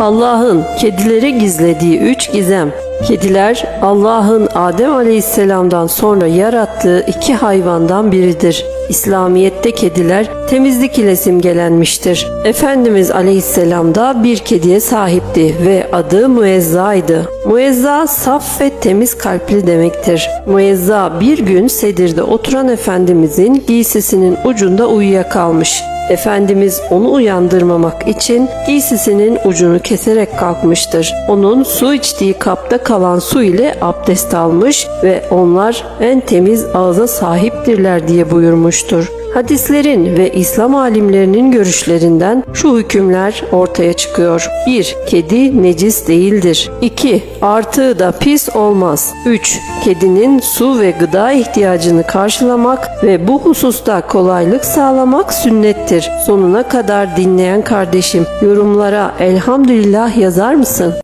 Allah'ın kedilere gizlediği üç gizem. Kediler Allah'ın Adem Aleyhisselam'dan sonra yarattığı iki hayvandan biridir. İslamiyet'te kediler temizlik ile simgelenmiştir. Efendimiz Aleyhisselam da bir kediye sahipti ve adı Muezza'ydı. Muezza saf ve temiz kalpli demektir. Muezza bir gün sedirde oturan Efendimizin giysisinin ucunda uyuyakalmış. Efendimiz onu uyandırmamak için giysisinin ucunu keserek kalkmıştır. Onun su içtiği kapta kalan su ile abdest almış ve onlar en temiz ağza sahiptirler diye buyurmuştur. Hadislerin ve İslam alimlerinin görüşlerinden şu hükümler ortaya çıkıyor. 1. Kedi necis değildir. 2. Artığı da pis olmaz. 3. Kedinin su ve gıda ihtiyacını karşılamak ve bu hususta kolaylık sağlamak sünnettir. Sonuna kadar dinleyen kardeşim yorumlara elhamdülillah yazar mısın?